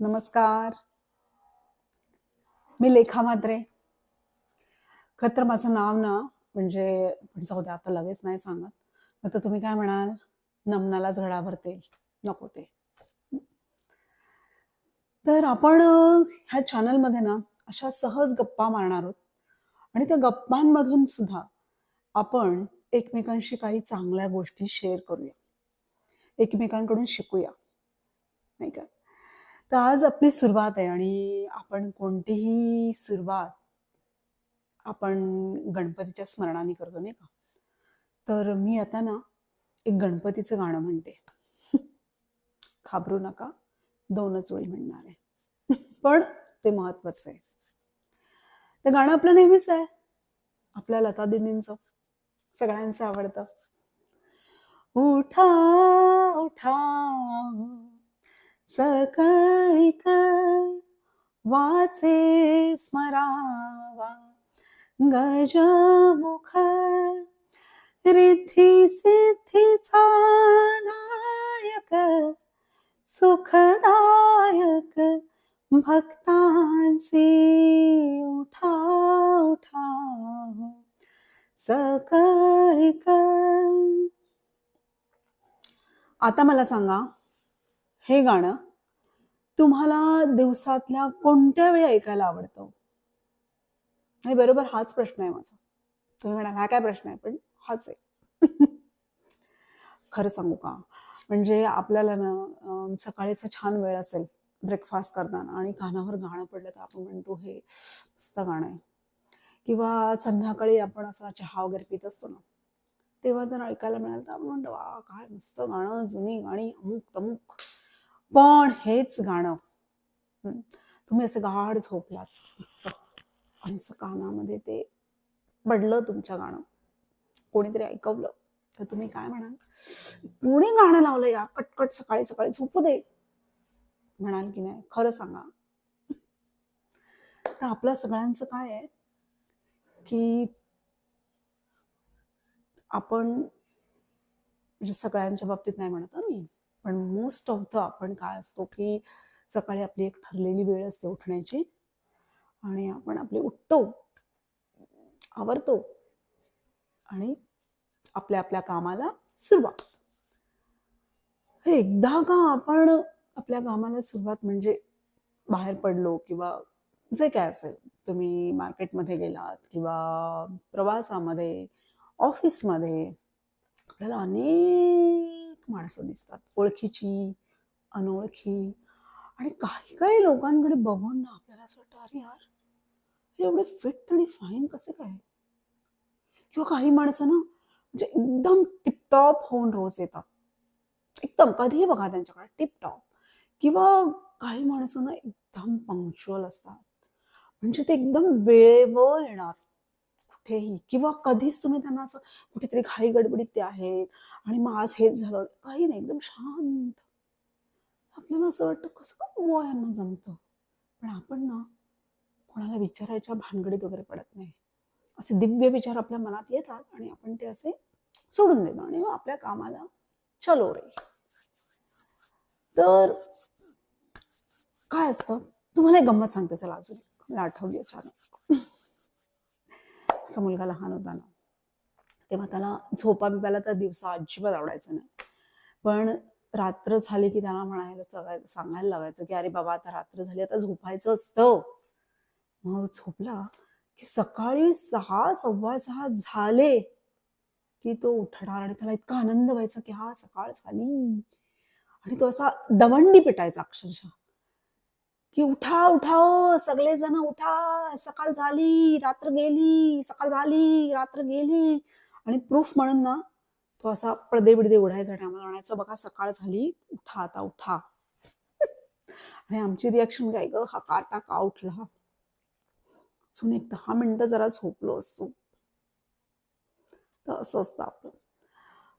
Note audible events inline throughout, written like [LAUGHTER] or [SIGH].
नमस्कार. मी लेखा म्हात्रे. खर तर माझं नाव ना म्हणजे जाऊ द्या आता लगेच नाही सांगत. तर तुम्ही काय म्हणाल? नमनाला झडावर तेल नको ते. तर आपण ह्या चॅनलमध्ये ना अशा सहज गप्पा मारणार आहोत. आणि त्या गप्पांमधून सुद्धा आपण एकमेकांशी काही चांगल्या गोष्टी शेअर करूया. एकमेकांकडून शिकूया. नाही का? तर आज आपली सुरुवात आहे आणि आपण कोणतीही सुरुवात आपण गणपतीच्या स्मरणाने करतो नाही का? तर मी आता ना एक गणपतीचं गाणं म्हणते. घाबरू नका दोनच ओळी म्हणणार आहे. पण ते महत्वाचं आहे. ते गाणं आपलं नेहमीच आहे. आपल्या लता दिदींचं. सगळ्यांचं आवडतं. उठा उठा. सकाळी काय? वाचे स्मरावा गजमुख रिद्धी सिद्धीचा नायक सुखदायक भक्तांचे उठा उठा. सकाळी काय? आता मला सांगा हे गाणं तुम्हाला दिवसातल्या कोणत्या वेळी ऐकायला आवडतं? नाही बरोबर हाच प्रश्न आहे माझा. तुम्ही म्हणाल हा काय प्रश्न आहे? पण हाच आहे. [LAUGHS] खरं सांगू का? म्हणजे आपल्याला ना सकाळीचा छान वेळ असेल ब्रेकफास्ट करताना आणि कानावर गाणं पडलं तर आपण म्हणतो हे मस्त गाणं आहे. किंवा संध्याकाळी आपण असा चहा वगैरे पित असतो ना तेव्हा जर ऐकायला मिळालं तर आपण म्हणतो वा काय मस्त गाणं जुनी गाणी अमुक तमुक पण हेच गाणं. तुम्ही असं गाढ झोपलात आणि असं कानामध्ये ते पडलं तुमच्या गाणं. कोणीतरी ऐकवलं. तर तुम्ही काय म्हणाल? कोणी गाणं लावलं या? कटकट सकाळी सकाळी झोपू दे. म्हणाल की नाही? खरं सांगा. तर आपलं सगळ्यांचं काय आहे? की आपण म्हणजे सगळ्यांच्या बाबतीत नाही म्हणत मी. पण मोस्ट ऑफ द आपण काय असतो की सकाळी आपली एक ठरलेली वेळ असते उठण्याची आणि आपण आपले उठतो आवरतो आणि आपल्या आपल्या कामाला सुरुवात. हे एकदा का आपण आपल्या कामाला सुरुवात म्हणजे बाहेर पडलो किंवा जे काय असेल तुम्ही मार्केटमध्ये गेलात किंवा प्रवासामध्ये ऑफिसमध्ये आपल्याला अनेक माणसं दिसतात. ओळखीची अनोळखी. आणि काही काही लोकांकडे बघून ना आपल्याला असं वाटतं अरे यार हे एवढे फिट आणि फाईन कसे काय? किंवा काही माणसं ना म्हणजे एकदम टिपटॉप होऊन रोज येतात. एकदम कधीही बघा त्यांच्याकडे टिपटॉप किंवा काही माणसं ना एकदम पंक्च्युअल असतात. म्हणजे ते एकदम वेळेवर येणार. कुठेही. किंवा कधीच तुम्ही त्यांना असं कुठेतरी घाई गडबडीत ते आहेत आणि मग आज हेच झालं. काही नाही एकदम शांत. आपल्याला असं वाटतं कसं काय यांना जमतं. पण आपण ना कोणाला विचारायच्या भानगडीत वगैरे पडत नाही. असे दिव्य विचार आपल्या मनात येतात आणि आपण ते असे सोडून देतो आणि मग आपल्या कामाला चलो रे. तर काय असतं? तुम्हाला एक गंमत सांगते चला अजून. मला आठवली अचानक. असा मुलगा लहान होता ना तेव्हा त्याला झोपा बिपायला तर दिवसा अजिबात आवडायचं नाही. पण रात्र झाली की त्याला म्हणायला सगळ्या- सांगायला लागायचं की अरे बाबा आता रात्र झाली आता झोपायचं असतं. मग झोपला की सकाळी सहा सव्वा सहा झाले की तो उठणार आणि त्याला इतका आनंद व्हायचा की हा सकाळ झाली. आणि तो असा दवंडी पिटायचा अक्षरशः. की उठा उठाओ सगळे जण उठा. सकाळ झाली रात्र गेली सकाळ झाली रात्र गेली. आणि प्रूफ म्हणून ना तो असा पडदे बिडदे उडायचा आम्हाला म्हणायचं बघा सकाळ झाली उठा आता उठा. [LAUGHS] आणि आमची रिॲक्शन काय ग? हा काटा का उठला? अजून एक दहा मिनिटं जरा झोपलो असतो. तर असं असतं आपलं.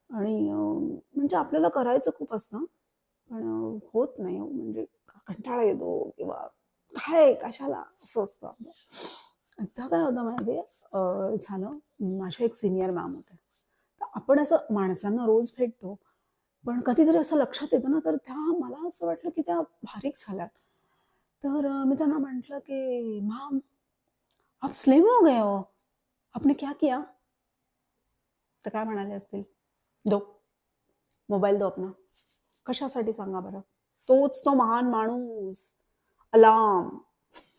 आणि म्हणजे आपल्याला करायचं खूप असतं. पण होत नाही हो, म्हणजे कंटाळा येतो किंवा काय कशाला? असं असतं आपलं. एकदा काय होतं माहिती झालं माझ्या एक सिनियर मॅम होत्या तर आपण असं माणसांना रोज भेटतो पण कधीतरी असं लक्षात येतं ना तर त्या मला असं वाटलं की त्या भारीक झाल्यात. तर मी त्यांना म्हटलं की मॅम आप स्लिम हो गए हो. आपने क्या किया? तर काय म्हणाले असतील? दो. मोबाईल दो अपना. कशासाठी सांगा बरं? तोच तो महान माणूस. अलार्म.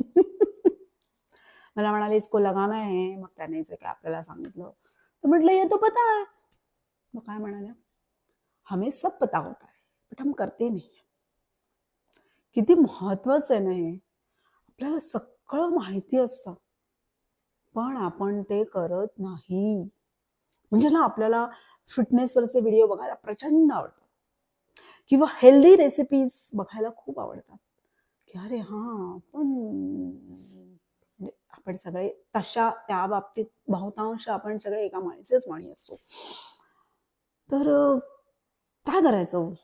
[LAUGHS] मला म्हणाले इसको लगाना आहे मग त्याने जे काय आपल्याला सांगितलं. तर म्हटलं ये तो पता है. मग काय म्हणाल्या हमें सब पता होता है बट हम करते नाही किती महत्वाचं आहे ना हे. आपल्याला सगळं माहिती असतं. पण आपण ते करत नाही. म्हणजे ना आपल्याला फिटनेसवरचे व्हिडिओ बघायला प्रचंड आवडतात किंवा हेल्दी रेसिपीज बघायला खूप आवडतात. की अरे हां पण म्हणजे आपण सगळे तशा त्या बाबतीत बहुतांश आपण सगळे एका माणसेच माणी असतो. तर काय करायचं?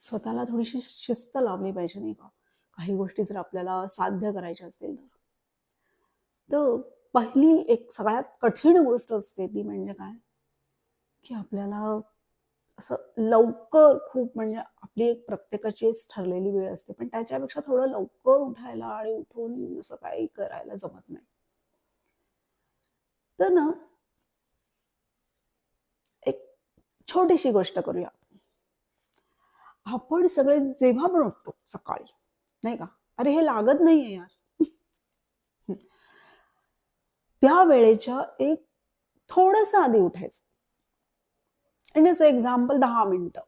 स्वतःला थोडीशी शिस्त लावली पाहिजे नाही का? काही गोष्टी जर आपल्याला साध्य करायच्या असतील तर. तर पहिली एक सगळ्यात कठीण गोष्ट असते ती म्हणजे काय? की आपल्याला असं लवकर खूप म्हणजे आपली एक प्रत्येकाचीच ठरलेली वेळ असते. पण त्याच्यापेक्षा थोडं लवकर उठायला आणि उठून असं काही करायला जमत नाही. तर ना एक छोटीशी गोष्ट करूया. आपण सगळे जेव्हा पण उठतो सकाळी नाही का? अरे हे लागत नाहीये यार. [LAUGHS] त्या वेळेच्या एक थोडस आधी उठायचं. आणि असं एक्झाम्पल दहा मिनिटं.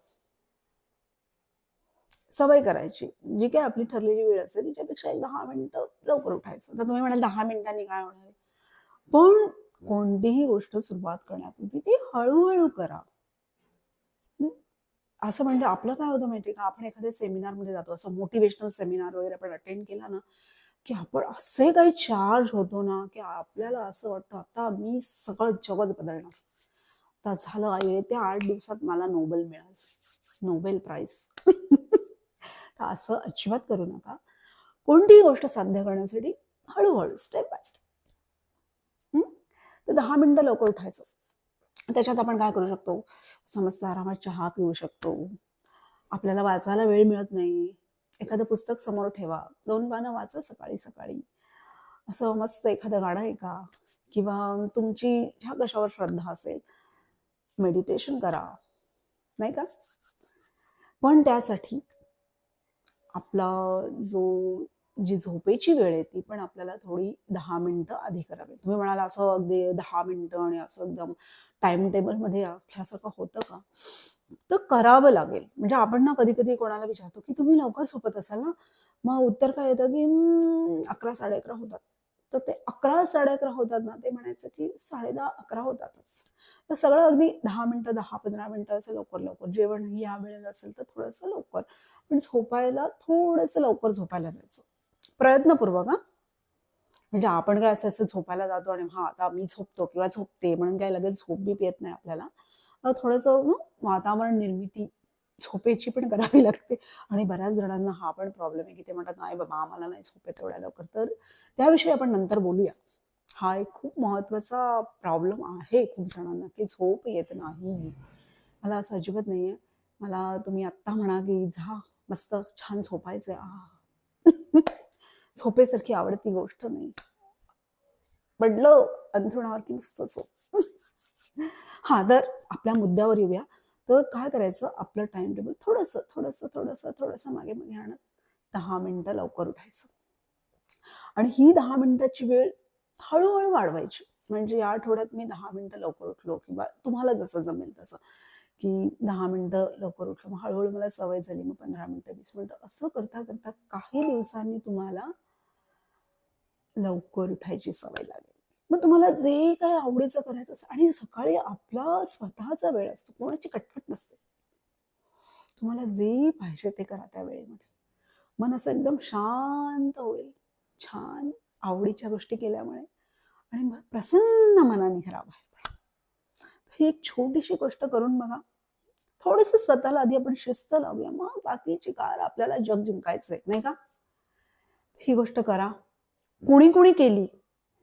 सवय करायची. जी काही आपली ठरलेली वेळ असेल तिच्यापेक्षा एक दहा मिनिटं लवकर उठायचं. तर तुम्ही म्हणाल दहा मिनिटांनी काय होणार पण कोणतीही गोष्ट सुरुवात करण्यापूर्वी ती हळूहळू करा. असं म्हणजे आपलं काय होतं माहितीये का? आपण एखाद्या सेमिनारमध्ये जातो. असं मोटिवेशनल सेमिनार वगैरे आपण अटेंड केला ना की आपण असे काही चार्ज होतो ना की आपल्याला असं वाटतं आता मी सगळं जगच बदलणार. आता झालं येत्या आठ दिवसात मला नोबेल मिळाल. नोबेल प्राईज तर असं अजिबात करू नका. कोणतीही गोष्ट साध्य करण्यासाठी हळूहळू स्टेप बाय स्टेप तर दहा मिनटं लवकर उठायचं. त्याच्यात आपण काय करू शकतो? समजत आरामात चहा पिऊ शकतो. आपल्याला वाचायला वेळ मिळत नाही. एखादं पुस्तक समोर ठेवा. दोन पानं वाचा सकाळी सकाळी. असं मस्त एखादं गाणं ऐका. किंवा तुमची ज्या कशावर श्रद्धा असेल मेडिटेशन करा. नाही का? पण त्यासाठी आपला जो जी झोपेची वेळ आहे ती पण आपल्याला थोडी दहा मिनटं आधी करावी. तुम्ही म्हणाला असं अगदी दहा मिनटं आणि असं एकदम टाइम टेबलमध्ये असल्यासारखं होतं का? तर करावं लागेल. म्हणजे आपण ना कधी कधी कोणाला विचारतो की तुम्ही लवकर झोपत असाल ना? मग उत्तर काय येतं की अकरा साडे अकरा होतात. तर ते अकरा साडे अकरा होतात ना ते म्हणायचं की साडे दहा अकरा होतातच. तर सगळं अगदी दहा मिनिटं दहा पंधरा मिनिटं असं लवकर लवकर. जेवण या वेळेला असेल तर थोडंसं लवकर. पण झोपायला थोडंसं लवकर झोपायला जायचं. प्रयत्नपूर्वक हा. म्हणजे आपण काय असं असं झोपायला जातो आणि हा आता मी झोपतो किंवा झोपते म्हणून काय लगेच झोप बी येत नाही आपल्याला. थोडस थोडंसं न, वातावरण निर्मिती झोपेची पण करावी लागते. आणि बऱ्याच जणांना हा पण प्रॉब्लेम आहे की ते म्हणतात नाही बाबा आम्हाला नाही झोप तेवढ्या लवकर. तर त्याविषयी आपण नंतर बोलूया. हा एक खूप महत्त्वाचा प्रॉब्लेम आहे खूप जणांना की झोप येत नाही. मला असं अजिबात नाहीये. मला तुम्ही आत्ता म्हणा की जा मस्त छान झोपायचंय. आ. [LAUGHS] झोपेसारखी आवडती गोष्ट नाही. पडलं अंथरुणावर की मस्त झोप. [LAUGHS] हा तर आपल्या मुद्द्यावर येऊया. तर काय करायचं? आपलं टाइम टेबल थोडंसं थोडंसं थोडंसं थोडंसं मागे मागे आणत दहा मिनिटं लवकर उठायचं. आणि ही दहा मिनिटाची वेळ हळूहळू वाढवायची. म्हणजे या आठवड्यात मी दहा मिनिटं लवकर उठलो किंवा तुम्हाला जसं जमेल तसं. की दहा मिनिटं लवकर उठलो. मग हळूहळू मला सवय झाली मग पंधरा मिनिटं वीस मिनिटं असं करता करता काही दिवसांनी तुम्हाला लवकर उठायची सवय लागेल. मग तुम्हाला जे काय आवडीचं करायचं असं आणि सकाळी आपला स्वतःचा वेळ असतो कोणाची कटकट नसते. तुम्हाला जे पाहिजे ते करा त्या वेळेमध्ये. मन असं एकदम शांत होईल. छान आवडीच्या गोष्टी केल्यामुळे आणि मग प्रसन्न मनाने घरा बाहेर ही एक छोटीशी गोष्ट करून बघा. थोडस स्वतःला आधी आपण शिस्त लावूया. मग बाकीची कार आपल्याला जग जिंकायचंय नाही का? ही गोष्ट करा. कुणी कुणी केली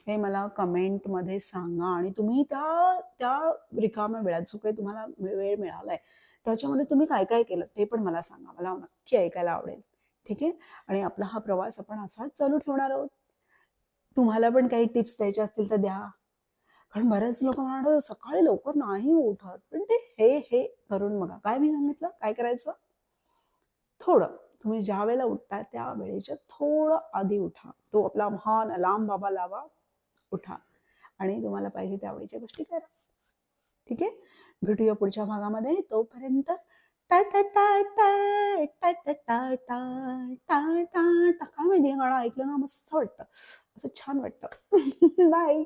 हे मला कमेंटमध्ये सांगा आणि तुम्ही त्या त्या रिकाम्या वेळात जो काही तुम्हाला वेळ मिळालाय त्याच्यामध्ये तुम्ही काय काय केलं ते पण मला सांगा. मला नक्की ऐकायला आवडेल. ठीक आहे? आणि आपला हा प्रवास आपण असाच चालू ठेवणार आहोत. तुम्हाला पण काही टिप्स द्यायचे असतील तर द्या. कारण बरेच लोक म्हणतात सकाळी लवकर नाही उठत. पण ते हे हे करून बघा. काय मी सांगितलं? काय करायचं? थोडं. तुम्ही ज्या वेळेला उठता त्या वेळेच्या थोडं आधी उठा. तो आपला महान अलार्म बाबा लावा. उठा आणि तुम्हाला पाहिजे त्या आवडीच्या गोष्टी करा ठीक आहे भेटूया पुढच्या भागामध्ये तोपर्यंत टा टा टा टा टा टा टा टा टा टा काय माहिती गाणं ऐकलं ना मस्त वाटतं असं छान वाटतं बाय